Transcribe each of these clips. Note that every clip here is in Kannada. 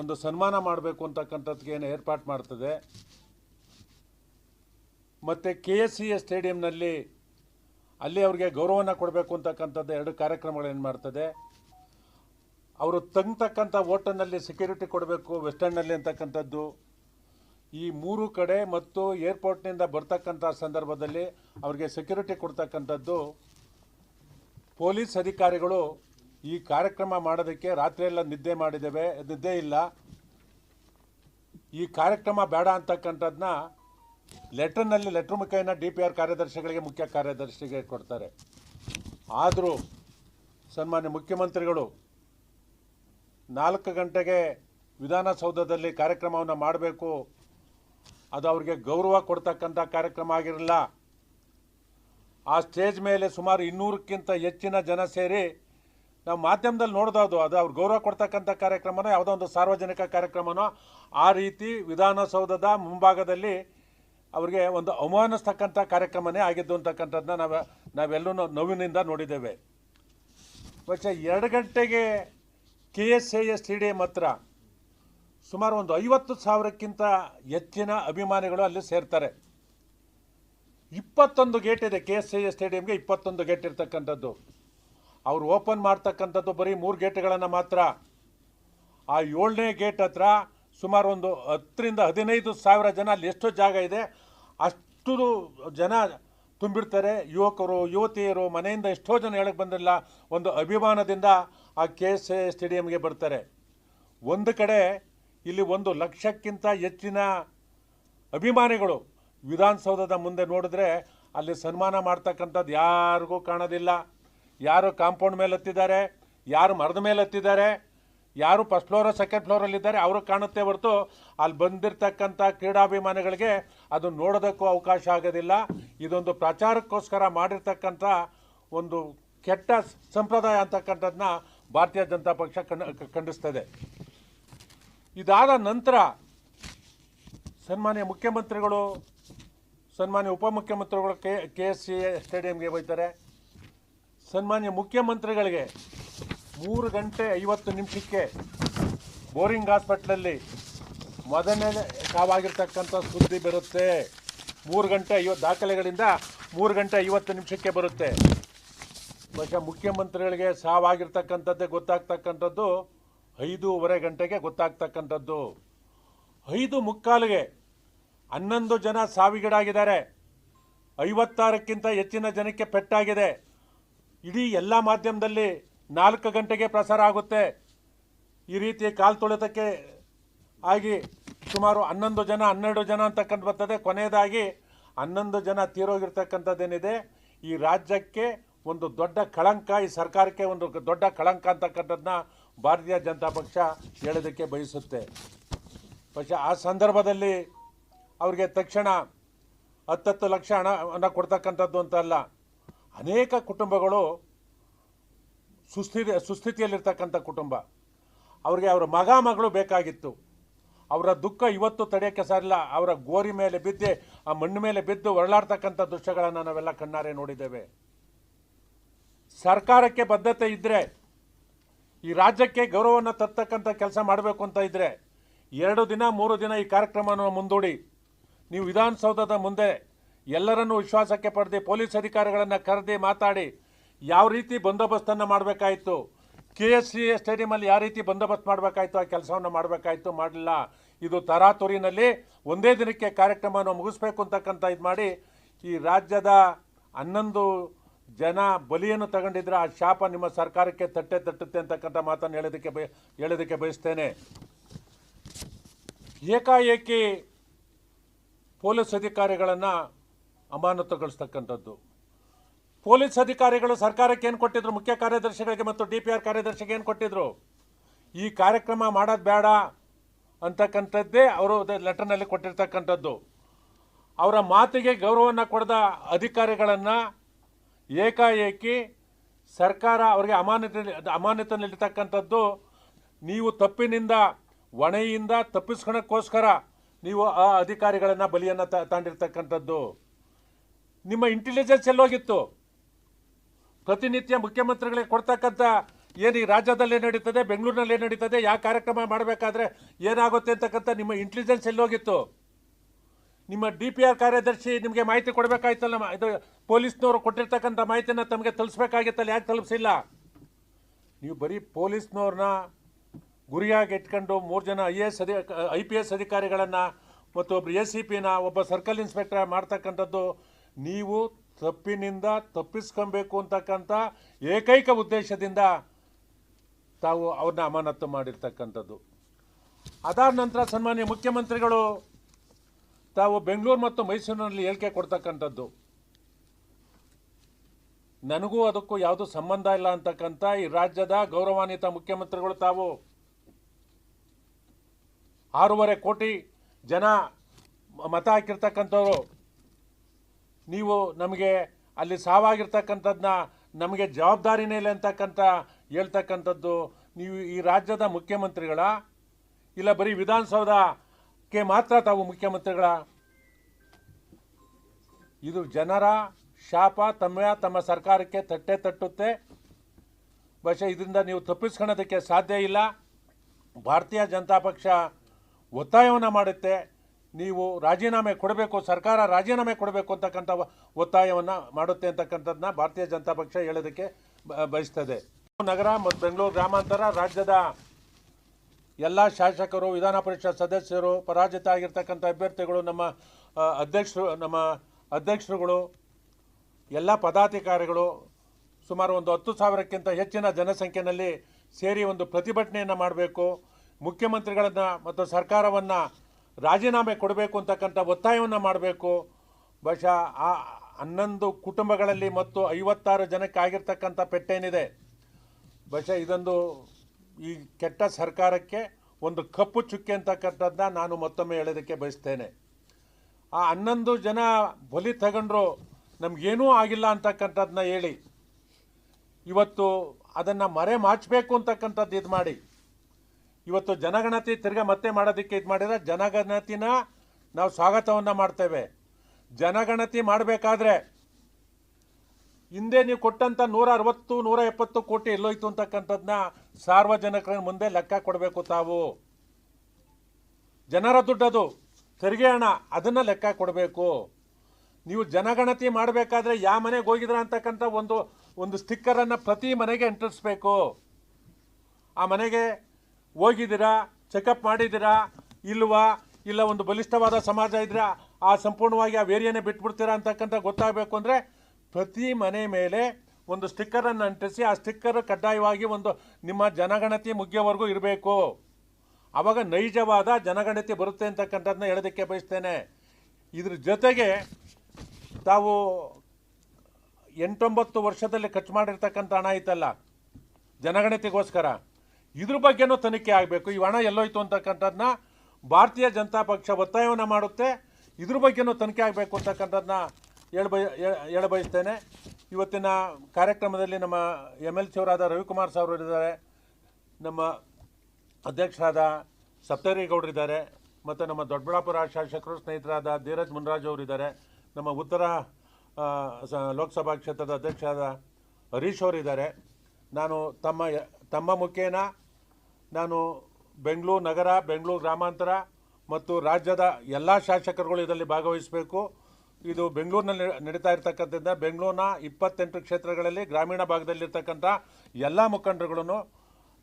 ಒಂದು ಸನ್ಮಾನ ಮಾಡಬೇಕು ಅಂತಕ್ಕಂಥದ್ದಕ್ಕೆ ಏನು ಏರ್ಪಾಟ್ ಮಾಡ್ತದೆ. ಮತ್ತು ಕೆ ಎಸ್ ಸಿ ಎ ಸ್ಟೇಡಿಯಂನಲ್ಲಿ ಅಲ್ಲಿ ಅವ್ರಿಗೆ ಗೌರವನ ಕೊಡಬೇಕು ಅಂತಕ್ಕಂಥದ್ದು ಎರಡು ಕಾರ್ಯಕ್ರಮಗಳೇನು ಮಾಡ್ತದೆ. ಅವರು ತಂಗ್ತಕ್ಕಂಥ ಓಟಲ್ನಲ್ಲಿ ಸೆಕ್ಯೂರಿಟಿ ಕೊಡಬೇಕು ವೆಸ್ಟರ್ನಲ್ಲಿ ಅಂತಕ್ಕಂಥದ್ದು. ಈ ಮೂರು ಕಡೆ ಮತ್ತು ಏರ್ಪೋರ್ಟ್ನಿಂದ ಬರ್ತಕ್ಕಂಥ ಸಂದರ್ಭದಲ್ಲಿ ಅವ್ರಿಗೆ ಸೆಕ್ಯೂರಿಟಿ ಕೊಡ್ತಕ್ಕಂಥದ್ದು. ಪೊಲೀಸ್ ಅಧಿಕಾರಿಗಳು ಈ ಕಾರ್ಯಕ್ರಮ ಮಾಡೋದಕ್ಕೆ ರಾತ್ರಿಯೆಲ್ಲ ನಿದ್ದೆ ಮಾಡಿದ್ದೇವೆ. ನಿದ್ದೆ ಇಲ್ಲ. ಈ ಕಾರ್ಯಕ್ರಮ ಬೇಡ ಅಂತಕ್ಕಂಥದ್ದನ್ನ ಲೆಟರ್ನಲ್ಲಿ ಲೆಟ್ರ್ ಮುಖೇನ ಡಿ ಪಿ ಆರ್ ಕಾರ್ಯದರ್ಶಿಗಳಿಗೆ ಮುಖ್ಯ ಕಾರ್ಯದರ್ಶಿಗೆ ಕೊಡ್ತಾರೆ. ಆದರೂ ಸನ್ಮಾನ್ಯ ಮುಖ್ಯಮಂತ್ರಿಗಳು ನಾಲ್ಕು ಗಂಟೆಗೆ ವಿಧಾನಸೌಧದಲ್ಲಿ ಕಾರ್ಯಕ್ರಮವನ್ನು ಮಾಡಬೇಕು. ಅದು ಅವರಿಗೆ ಗೌರವ ಕೊಡ್ತಕ್ಕಂಥ ಕಾರ್ಯಕ್ರಮ ಆಗಿರಲಿಲ್ಲ ಆ ಸ್ಟೇಜ್ ಮೇಲೆ ಸುಮಾರು ಇನ್ನೂರಕ್ಕಿಂತ ಹೆಚ್ಚಿನ ಜನ ಸೇರಿ ನಾವು ಮಾಧ್ಯಮದಲ್ಲಿ ನೋಡ್ದೋದು ಅದು ಅವ್ರು ಗೌರವ ಕೊಡ್ತಕ್ಕಂಥ ಕಾರ್ಯಕ್ರಮನೋ, ಯಾವುದೋ ಒಂದು ಸಾರ್ವಜನಿಕ ಕಾರ್ಯಕ್ರಮನೋ, ಆ ರೀತಿ ವಿಧಾನಸೌಧದ ಮುಂಭಾಗದಲ್ಲಿ ಅವರಿಗೆ ಒಂದು ಅವಮಾನಿಸ್ತಕ್ಕಂಥ ಕಾರ್ಯಕ್ರಮನೇ ಆಗಿದ್ದು ಅಂತಕ್ಕಂಥದ್ದನ್ನ ನಾವು ನಾವೆಲ್ಲೂ ನೋವಿನಿಂದ ನೋಡಿದ್ದೇವೆ. ವರ್ಷ ಎರಡು ಗಂಟೆಗೆ K S A S stadium ಹತ್ರ ಸುಮಾರು ಒಂದು ಐವತ್ತು ಸಾವಿರಕ್ಕಿಂತ ಹೆಚ್ಚಿನ ಅಭಿಮಾನಿಗಳು ಅಲ್ಲಿ ಸೇರ್ತಾರೆ. ಇಪ್ಪತ್ತೊಂದು ಗೇಟ್ ಇದೆ ಕೆ ಎಸ್ ಎ ಎಸ್ ಸ್ಟೇಡಿಯಂಗೆ ಇಪ್ಪತ್ತೊಂದು ಗೇಟ್ ಇರ್ತಕ್ಕಂಥದ್ದು. ಅವ್ರು ಓಪನ್ ಮಾಡ್ತಕ್ಕಂಥದ್ದು ಬರೀ ಮೂರು ಗೇಟ್ಗಳನ್ನು ಮಾತ್ರ. ಆ ಏಳನೇ ಗೇಟ್ ಹತ್ರ ಸುಮಾರು ಒಂದು ಹತ್ತರಿಂದ ಹದಿನೈದು ಸಾವಿರ ಜನ ಅಲ್ಲಿ ಎಷ್ಟು ಜಾಗ ಇದೆ. ಅಷ್ಟು ಜನ ತುಂಬಿರ್ತಾರೆ. ಯುವಕರು, ಯುವತಿಯರು, ಮನೆಯಿಂದ ಎಷ್ಟೋ ಜನ ಹೇಳಕ್ಕೆ ಬಂದಿಲ್ಲ. ಒಂದು ಅಭಿಮಾನದಿಂದ ಆ ಕೆ ಎಸ್ ಎ ಸ್ಟೇಡಿಯಂಗೆ ಬರ್ತಾರೆ. ಒಂದು ಕಡೆ ಇಲ್ಲಿ ಒಂದು ಲಕ್ಷಕ್ಕಿಂತ ಹೆಚ್ಚಿನ ಅಭಿಮಾನಿಗಳು ವಿಧಾನಸೌಧದ ಮುಂದೆ ನೋಡಿದ್ರೆ ಅಲ್ಲಿ ಸನ್ಮಾನ ಮಾಡ್ತಕ್ಕಂಥದ್ದು ಯಾರಿಗೂ ಕಾಣೋದಿಲ್ಲ. ಯಾರು ಕಾಂಪೌಂಡ್ ಮೇಲೆ ಹತ್ತಿದ್ದಾರೆ, ಯಾರು ಮರದ ಮೇಲೆ ಹತ್ತಿದ್ದಾರೆ, ಯಾರು ಫಸ್ಟ್ ಫ್ಲೋರ್, ಸೆಕೆಂಡ್ ಫ್ಲೋರಲ್ಲಿದ್ದಾರೆ ಅವರು ಕಾಣುತ್ತೆ ಹೊರತು ಅಲ್ಲಿ ಬಂದಿರತಕ್ಕಂಥ ಕ್ರೀಡಾಭಿಮಾನಿಗಳಿಗೆ ಅದು ನೋಡೋದಕ್ಕೂ ಅವಕಾಶ ಆಗೋದಿಲ್ಲ. ಇದೊಂದು ಪ್ರಚಾರಕ್ಕೋಸ್ಕರ ಮಾಡಿರ್ತಕ್ಕಂಥ ಒಂದು ಕೆಟ್ಟ ಸಂಪ್ರದಾಯ ಅಂತಕ್ಕಂಥದ್ದನ್ನ ಭಾರತೀಯ ಜನತಾ ಪಕ್ಷ ಖಂಡ, ಖಂಡಿಸ್ತದೆ. ಇದಾದ ನಂತರ ಸನ್ಮಾನ್ಯ ಮುಖ್ಯಮಂತ್ರಿಗಳು, ಸನ್ಮಾನ್ಯ ಉಪಮುಖ್ಯಮಂತ್ರಿಗಳು ಕೆ ಕೆ ಎಸ್ ಸಿ ಸ್ಟೇಡಿಯಂಗೆ ಹೋಗ್ತಾರೆ. ಸನ್ಮಾನ್ಯ ಮುಖ್ಯಮಂತ್ರಿಗಳಿಗೆ ಮೂರು ಗಂಟೆ ಐವತ್ತು ನಿಮಿಷಕ್ಕೆ ಬೋರಿಂಗ್ ಹಾಸ್ಪಿಟ್ಲಲ್ಲಿ ಮೊದಲನೇ ಸಾವಾಗಿರ್ತಕ್ಕಂಥ ಸುದ್ದಿ ಬರುತ್ತೆ. ಮೂರು ಗಂಟೆ ಐವತ್ತು ದಾಖಲೆಗಳಿಂದ ಮೂರು ಗಂಟೆ ಐವತ್ತು ನಿಮಿಷಕ್ಕೆ ಬರುತ್ತೆ. ಬಹುಶಃ ಮುಖ್ಯಮಂತ್ರಿಗಳಿಗೆ ಸಾವಾಗಿರ್ತಕ್ಕಂಥದ್ದೇ ಗೊತ್ತಾಗ್ತಕ್ಕಂಥದ್ದು, ಐದೂವರೆ ಗಂಟೆಗೆ ಗೊತ್ತಾಗ್ತಕ್ಕಂಥದ್ದು. ಐದು ಮುಕ್ಕಾಲಿಗೆ ಹನ್ನೊಂದು ಜನ ಸಾವಿಗೀಡಾಗಿದ್ದಾರೆ. ಐವತ್ತಾರಕ್ಕಿಂತ ಹೆಚ್ಚಿನ ಜನಕ್ಕೆ ಪೆಟ್ಟಾಗಿದೆ. ಇಡೀ ಎಲ್ಲ ಮಾಧ್ಯಮದಲ್ಲಿ ನಾಲ್ಕು ಗಂಟೆಗೆ ಪ್ರಸಾರ ಆಗುತ್ತೆ. ಈ ರೀತಿ ಕಾಲು ತುಳಿತಕ್ಕೆ ಆಗಿ ಸುಮಾರು ಹನ್ನೊಂದು ಜನ, ಹನ್ನೆರಡು ಜನ ಅಂತಕ್ಕಂಥ ಬರ್ತದೆ. ಕೊನೆಯದಾಗಿ ಹನ್ನೊಂದು ಜನ ತೀರೋಗಿರ್ತಕ್ಕಂಥದ್ದೇನಿದೆ. ಈ ರಾಜ್ಯಕ್ಕೆ ಒಂದು ದೊಡ್ಡ ಕಳಂಕ, ಈ ಸರ್ಕಾರಕ್ಕೆ ಒಂದು ದೊಡ್ಡ ಕಳಂಕ ಅಂತಕ್ಕಂಥದ್ದನ್ನ ಭಾರತೀಯ ಜನತಾ ಪಕ್ಷ ಹೇಳೋದಕ್ಕೆ ಬಯಸುತ್ತೆ. ಪಕ್ಷ ಆ ಸಂದರ್ಭದಲ್ಲಿ ಅವರಿಗೆ ತಕ್ಷಣ ಹತ್ತತ್ತು ಲಕ್ಷ ಹಣ ಹಣ ಅಂತ ಅಲ್ಲ. ಅನೇಕ ಕುಟುಂಬಗಳು ಸುಸ್ಥಿತಿ, ಸುಸ್ಥಿತಿಯಲ್ಲಿರ್ತಕ್ಕಂಥ ಕುಟುಂಬ. ಅವರಿಗೆ ಅವರ ಮಗ, ಮಗಳು ಬೇಕಾಗಿತ್ತು. ಅವರ ದುಃಖ ಇವತ್ತು ತಡೆಯೋಕ್ಕೆ ಸರಿಲ್ಲ. ಅವರ ಗೋರಿ ಮೇಲೆ ಬಿದ್ದೆ, ಆ ಮಣ್ಣು ಮೇಲೆ ಬಿದ್ದು ಹೊರಳಾಡ್ತಕ್ಕಂಥ ದೃಶ್ಯಗಳನ್ನು ನಾವೆಲ್ಲ ಕಣ್ಣಾರೆ ನೋಡಿದ್ದೇವೆ. ಸರ್ಕಾರಕ್ಕೆ ಬದ್ಧತೆ ಇದ್ದರೆ ಈ ರಾಜ್ಯಕ್ಕೆ ಗೌರವವನ್ನು ತರ್ತಕ್ಕಂಥ ಕೆಲಸ ಮಾಡಬೇಕು ಅಂತ ಇದ್ದರೆ ಎರಡು ದಿನ, ಮೂರು ದಿನ ಈ ಕಾರ್ಯಕ್ರಮವನ್ನು ಮುಂದೂಡಿ, ನೀವು ವಿಧಾನಸೌಧದ ಮುಂದೆ ಎಲ್ಲರನ್ನೂ ವಿಶ್ವಾಸಕ್ಕೆ ಪಡೆದು ಪೊಲೀಸ್ ಅಧಿಕಾರಿಗಳನ್ನು ಕರೆದಿ ಮಾತಾಡಿ ಯಾವ ರೀತಿ ಬಂದೋಬಸ್ತನ್ನು ಮಾಡಬೇಕಾಯಿತು? ಕೆ ಎಸ್ ಸಿ ಸ್ಟೇಡಿಯಮಲ್ಲಿ ಯಾವ ರೀತಿ ಬಂದೋಬಸ್ತ್ ಮಾಡಬೇಕಾಯ್ತು? ಆ ಕೆಲಸವನ್ನು ಮಾಡಬೇಕಾಯ್ತು? ಮಾಡಲಿಲ್ಲ. ಇದು ತರಾತುರಿನಲ್ಲಿ ಒಂದೇ ದಿನಕ್ಕೆ ಕಾರ್ಯಕ್ರಮವನ್ನು ಮುಗಿಸ್ಬೇಕು ಅಂತಕ್ಕಂಥ ಇದು ಮಾಡಿ ಈ ರಾಜ್ಯದ ಹನ್ನೊಂದು ಜನ ಬಲಿಯನ್ನು ತಗೊಂಡಿದ್ರೆ ಆ ಶಾಪ ನಿಮ್ಮ ಸರ್ಕಾರಕ್ಕೆ ತಟ್ಟೆ ತಟ್ಟುತ್ತೆ ಅಂತಕ್ಕಂಥ ಮಾತನ್ನು ಹೇಳೋದಕ್ಕೆ ಬಯ, ಹೇಳೋದಕ್ಕೆ ಬಯಸ್ತೇನೆ. ಏಕಾಏಕಿ ಪೊಲೀಸ್ ಅಧಿಕಾರಿಗಳನ್ನು ಅಮಾನತುಗೊಳಿಸ್ತಕ್ಕಂಥದ್ದು ಪೊಲೀಸ್ ಅಧಿಕಾರಿಗಳು ಸರ್ಕಾರಕ್ಕೆ ಏನು ಕೊಟ್ಟಿದ್ರು? ಮುಖ್ಯ ಕಾರ್ಯದರ್ಶಿಗಳಿಗೆ ಮತ್ತು ಡಿ ಪಿ ಆರ್ ಕಾರ್ಯದರ್ಶಿಗೆ ಏನು ಕೊಟ್ಟಿದ್ರು? ಈ ಕಾರ್ಯಕ್ರಮ ಮಾಡೋದು ಬೇಡ ಅಂತಕ್ಕಂಥದ್ದೇ ಅವರು ಲೆಟರ್ನಲ್ಲಿ ಕೊಟ್ಟಿರ್ತಕ್ಕಂಥದ್ದು. ಅವರ ಮಾತಿಗೆ ಗೌರವವನ್ನು ಕೊಡದ ಅಧಿಕಾರಿಗಳನ್ನು ಏಕಾಏಕಿ ಸರ್ಕಾರ ಅವರಿಗೆ ಅಮಾನತ ಅಮಾನತಿನಲ್ಲಿರ್ತಕ್ಕಂಥದ್ದು ನೀವು ತಪ್ಪಿನಿಂದ, ಹೊಣೆಯಿಂದ ತಪ್ಪಿಸ್ಕೊಳಕ್ಕೋಸ್ಕರ ನೀವು ಆ ಅಧಿಕಾರಿಗಳನ್ನು ಬಲಿಯನ್ನು ತಾಂಡಿರ್ತಕ್ಕಂಥದ್ದು. ನಿಮ್ಮ ಇಂಟೆಲಿಜೆನ್ಸ್ ಎಲ್ಲೋಗಿತ್ತು. ಪ್ರತಿನಿತ್ಯ ಮುಖ್ಯಮಂತ್ರಿಗಳಿಗೆ ಕೊಡ್ತಕ್ಕಂಥ ಏನು ಈ ರಾಜ್ಯದಲ್ಲಿ ನಡೀತದೆ, ಬೆಂಗಳೂರಿನಲ್ಲಿ ಏನು ನಡೀತದೆ, ಯಾವ ಕಾರ್ಯಕ್ರಮ ಮಾಡಬೇಕಾದ್ರೆ ಏನಾಗುತ್ತೆ ಅಂತಕ್ಕಂಥ ನಿಮ್ಮ ಇಂಟೆಲಿಜೆನ್ಸ್ ಎಲ್ಲೋಗಿತ್ತು. ನಿಮ್ಮ ಡಿ ಪಿ ಆರ್ ಕಾರ್ಯದರ್ಶಿ ನಿಮಗೆ ಮಾಹಿತಿ ಕೊಡಬೇಕಾಯ್ತಲ್ಲ ಇದು ಪೊಲೀಸ್ನವರು ಕೊಟ್ಟಿರ್ತಕ್ಕಂಥ ಮಾಹಿತಿನ ತಮಗೆ ತಲುಪಿಸ್ಬೇಕಾಗಿತ್ತಲ್ಲ ಯಾಕೆ ತಲುಪಿಸಿಲ್ಲ? ನೀವು ಬರೀ ಪೊಲೀಸ್ನವ್ರನ್ನ ಗುರಿಯಾಗಿ ಇಟ್ಕೊಂಡು ಮೂರು ಜನ ಐ ಎ ಎಸ್ ಅಧಿ ಐ ಪಿ ಎಸ್ ಅಧಿಕಾರಿಗಳನ್ನು ಮತ್ತು ಒಬ್ಬರು ಎ ಸಿ ಪಿನ ಒಬ್ಬ ಸರ್ಕಲ್ ಇನ್ಸ್ಪೆಕ್ಟರ್ ಮಾಡ್ತಕ್ಕಂಥದ್ದು ನೀವು ತಪ್ಪಿನಿಂದ ತಪ್ಪಿಸ್ಕೊಬೇಕು ಅಂತಕ್ಕಂಥ ಏಕೈಕ ಉದ್ದೇಶದಿಂದ ತಾವು ಅವ್ರನ್ನ ಅಮಾನತು ಮಾಡಿರ್ತಕ್ಕಂಥದ್ದು. ಅದಾದ ನಂತರ ಸನ್ಮಾನ್ಯ ಮುಖ್ಯಮಂತ್ರಿಗಳು ತಾವು ಬೆಂಗಳೂರು ಮತ್ತು ಮೈಸೂರಿನಲ್ಲಿ ಹೇಳಿಕೆ ಕೊಡ್ತಕ್ಕಂಥದ್ದು. ನನಗೂ ಅದಕ್ಕೂ ಯಾವುದೂ ಸಂಬಂಧ ಇಲ್ಲ ಅಂತಕ್ಕಂಥ ಈ ರಾಜ್ಯದ ಗೌರವಾನ್ವಿತ ಮುಖ್ಯಮಂತ್ರಿಗಳು ತಾವು. ಆರೂವರೆ ಕೋಟಿ ಜನ ಮತ ಹಾಕಿರ್ತಕ್ಕಂಥವ್ರು. ನೀವು ನಮಗೆ ಅಲ್ಲಿ ಸಾವಾಗಿರ್ತಕ್ಕಂಥದ್ದನ್ನ ನಮಗೆ ಜವಾಬ್ದಾರಿನೇ ಇಲ್ಲ ಅಂತಕ್ಕಂಥ ಹೇಳ್ತಕ್ಕಂಥದ್ದು, ನೀವು ಈ ರಾಜ್ಯದ ಮುಖ್ಯಮಂತ್ರಿಗಳ ಇಲ್ಲ ಬರೀ ವಿಧಾನಸೌಧಕ್ಕೆ ಮಾತ್ರ ತಾವು ಮುಖ್ಯಮಂತ್ರಿಗಳ? ಇದು ಜನರ ಶಾಪ ತಮ್ಮ ತಮ್ಮ ಸರ್ಕಾರಕ್ಕೆ ತಟ್ಟೆ ತಟ್ಟುತ್ತೆ. ಬಹುಶಃ ಇದರಿಂದ ನೀವು ತಪ್ಪಿಸ್ಕೊಳ್ಳೋದಕ್ಕೆ ಸಾಧ್ಯ ಇಲ್ಲ. ಭಾರತೀಯ ಜನತಾ ಪಕ್ಷ ಒತ್ತಾಯವನ್ನು ಮಾಡುತ್ತೆ. ನೀವು ರಾಜೀನಾಮೆ ಕೊಡಬೇಕು, ಸರ್ಕಾರ ರಾಜೀನಾಮೆ ಕೊಡಬೇಕು ಅಂತಕ್ಕಂಥ ಒತ್ತಾಯವನ್ನು ಮಾಡುತ್ತೆ ಅಂತಕ್ಕಂಥದ್ದನ್ನ ಭಾರತೀಯ ಜನತಾ ಪಕ್ಷ ಹೇಳೋದಕ್ಕೆ ಬಯಸ್ತದೆ. ನಗರ ಮತ್ತು ಬೆಂಗಳೂರು ಗ್ರಾಮಾಂತರ ರಾಜ್ಯದ ಎಲ್ಲ ಶಾಸಕರು, ವಿಧಾನ ಪರಿಷತ್ ಸದಸ್ಯರು, ಪರಾಜಿತ ಆಗಿರ್ತಕ್ಕಂಥ ಅಭ್ಯರ್ಥಿಗಳು, ನಮ್ಮ ಅಧ್ಯಕ್ಷರು, ನಮ್ಮ ಅಧ್ಯಕ್ಷರುಗಳು, ಎಲ್ಲ ಪದಾಧಿಕಾರಿಗಳು ಸುಮಾರು ಒಂದು ಹತ್ತು ಸಾವಿರಕ್ಕಿಂತ ಹೆಚ್ಚಿನ ಜನಸಂಖ್ಯೆಯಲ್ಲಿ ಸೇರಿ ಒಂದು ಪ್ರತಿಭಟನೆಯನ್ನು ಮಾಡಬೇಕು. ಮುಖ್ಯಮಂತ್ರಿಗಳನ್ನು ಮತ್ತು ಸರ್ಕಾರವನ್ನು ರಾಜೀನಾಮೆ ಕೊಡಬೇಕು ಅಂತಕ್ಕಂಥ ಒತ್ತಾಯವನ್ನು ಮಾಡಬೇಕು. ಬಹುಶಃ ಆ ಹನ್ನೊಂದು ಕುಟುಂಬಗಳಲ್ಲಿ ಮತ್ತು ಐವತ್ತಾರು ಜನಕ್ಕೆ ಆಗಿರ್ತಕ್ಕಂಥ ಪೆಟ್ಟೇನಿದೆ ಬಹುಶಃ ಇದೊಂದು ಈ ಕೆಟ್ಟ ಸರ್ಕಾರಕ್ಕೆ ಒಂದು ಕಪ್ಪು ಚುಕ್ಕೆ ಅಂತಕ್ಕಂಥದ್ದನ್ನ ನಾನು ಮತ್ತೊಮ್ಮೆ ಹೇಳೋದಕ್ಕೆ ಬಯಸ್ತೇನೆ. ಆ ಹನ್ನೊಂದು ಜನ ಬಲಿ ತಗೊಂಡ್ರು ನಮಗೇನೂ ಆಗಿಲ್ಲ ಅಂತಕ್ಕಂಥದ್ದನ್ನ ಹೇಳಿ. ಇವತ್ತು ಅದನ್ನು ಮರೆ ಮಾಚಬೇಕು ಅಂತಕ್ಕಂಥದ್ದು ಇದು ಮಾಡಿ ಇವತ್ತು ಜನಗಣತಿ ತಿರ್ಗ ಮತ್ತೆ ಮಾಡೋದಕ್ಕೆ ಇದು ಮಾಡಿದ್ರೆ ಜನಗಣತಿನ ನಾವು ಸ್ವಾಗತವನ್ನು ಮಾಡ್ತೇವೆ. ಜನಗಣತಿ ಮಾಡಬೇಕಾದ್ರೆ ಹಿಂದೆ ನೀವು ಕೊಟ್ಟಂಥ ನೂರ ಅರವತ್ತು ನೂರ ಎಪ್ಪತ್ತು ಕೋಟಿ ಎಲ್ಲೋಯ್ತು ಅಂತಕ್ಕಂಥದ್ದನ್ನ ಸಾರ್ವಜನಿಕರ ಮುಂದೆ ಲೆಕ್ಕ ಕೊಡಬೇಕು ತಾವು. ಜನರ ದುಡ್ಡದು, ತೆರಿಗೆ ಹಣ, ಅದನ್ನು ಲೆಕ್ಕ ಕೊಡಬೇಕು. ನೀವು ಜನಗಣತಿ ಮಾಡಬೇಕಾದ್ರೆ ಯಾವ ಮನೆಗೆ ಹೋಗಿದ್ರ ಅಂತಕ್ಕಂಥ ಒಂದು ಒಂದು ಸ್ಟಿಕ್ಕರನ್ನು ಪ್ರತಿ ಮನೆಗೆ ಅಂಟಿಸ್ಬೇಕು ಆ ಮನೆಗೆ ಹೋಗಿದ್ದೀರಾ? ಚೆಕಪ್ ಮಾಡಿದ್ದೀರಾ? ಇಲ್ವಾ? ಇಲ್ಲ, ಒಂದು ಬಲಿಷ್ಠವಾದ ಸಮಾಜ ಇದ್ದೀರಾ ಆ ಸಂಪೂರ್ಣವಾಗಿ ಆ ವೇರಿಯನ್ನೇ ಬಿಟ್ಬಿಡ್ತೀರಾ ಅಂತಕ್ಕಂಥ ಗೊತ್ತಾಗಬೇಕು ಅಂದರೆ ಪ್ರತಿ ಮನೆ ಮೇಲೆ ಒಂದು ಸ್ಟಿಕ್ಕರನ್ನು ಅಂಟಿಸಿ, ಆ ಸ್ಟಿಕ್ಕರ್ ಕಡ್ಡಾಯವಾಗಿ ಒಂದು ನಿಮ್ಮ ಜನಗಣತಿ ಮುಗಿಯೋವರೆಗೂ ಇರಬೇಕು. ಆವಾಗ ನೈಜವಾದ ಜನಗಣತಿ ಬರುತ್ತೆ ಅಂತಕ್ಕಂಥದ್ದನ್ನ ಹೇಳೋದಕ್ಕೆ ಬಯಸ್ತೇನೆ. ಇದ್ರ ಜೊತೆಗೆ ತಾವು ಎಂಟೊಂಬತ್ತು ವರ್ಷದಲ್ಲಿ ಖರ್ಚು ಮಾಡಿರ್ತಕ್ಕಂಥ ಹಣ ಐತಲ್ಲ? ಜನಗಣತಿಗೋಸ್ಕರ. ಇದ್ರ ಬಗ್ಗೆನೂ ತನಿಖೆ ಆಗಬೇಕು. ಈ ಹಣ ಎಲ್ಲೋಯ್ತು ಅಂತಕ್ಕಂಥದ್ದನ್ನ ಭಾರತೀಯ ಜನತಾ ಪಕ್ಷ ಒತ್ತಾಯವನ್ನು ಮಾಡುತ್ತೆ. ಇದ್ರ ಬಗ್ಗೆನೂ ತನಿಖೆ ಆಗಬೇಕು ಅಂತಕ್ಕಂಥದ್ದನ್ನ ಹೇಳ, ಹೇಳಬಯಸ್ತೇನೆ. ಹೇಳ ಬಯಸ್ತೇನೆ ಇವತ್ತಿನ ಕಾರ್ಯಕ್ರಮದಲ್ಲಿ ನಮ್ಮ ಎಂ ಎಲ್ ಸಿಯವರಾದ ರವಿಕುಮಾರ್ ಸಾವ್ರು ಇದ್ದಾರೆ ನಮ್ಮ ಅಧ್ಯಕ್ಷರಾದ ಸಪ್ತೇರಿಗೌಡರಿದ್ದಾರೆ. ಮತ್ತು ನಮ್ಮ ದೊಡ್ಡಬಳ್ಳಾಪುರ ಶಾಸಕರು, ಸ್ನೇಹಿತರಾದ ಧೀರಜ್ ಮುನ್ರಾಜ್ ಅವರಿದ್ದಾರೆ. ನಮ್ಮ ಉತ್ತರ ಲೋಕಸಭಾ ಕ್ಷೇತ್ರದ ಅಧ್ಯಕ್ಷರಾದ ಹರೀಶ್ ಅವರಿದ್ದಾರೆ. ನಾನು ತಮ್ಮ ತಮ್ಮ ಮುಖೇನ ನಾನು ಬೆಂಗಳೂರು ನಗರ, ಬೆಂಗಳೂರು ಗ್ರಾಮಾಂತರ ಮತ್ತು ರಾಜ್ಯದ ಎಲ್ಲ ಶಾಸಕರುಗಳು ಇದರಲ್ಲಿ ಭಾಗವಹಿಸಬೇಕು. ಇದು ಬೆಂಗಳೂರಿನಲ್ಲಿ ನಡೀತಾ ಇರತಕ್ಕಂಥದ್ದ ಬೆಂಗಳೂರಿನ ಇಪ್ಪತ್ತೆಂಟು ಕ್ಷೇತ್ರಗಳಲ್ಲಿ ಗ್ರಾಮೀಣ ಭಾಗದಲ್ಲಿರ್ತಕ್ಕಂಥ ಎಲ್ಲ ಮುಖಂಡರುಗಳನ್ನು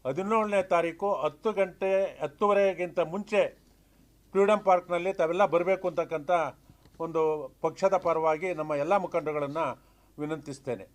ಹದಿನೇಳನೇ ತಾರೀಕು ಹತ್ತು ಗಂಟೆ, ಹತ್ತುವರೆಗಿಂತ ಮುಂಚೆ ಫ್ರೀಡಮ್ ಪಾರ್ಕ್ನಲ್ಲಿ ತಾವೆಲ್ಲ ಬರಬೇಕು ಅಂತಕ್ಕಂಥ ಒಂದು ಪಕ್ಷದ ಪರವಾಗಿ ನಮ್ಮ ಎಲ್ಲ ಮುಖಂಡರುಗಳನ್ನು ವಿನಂತಿಸ್ತೇನೆ.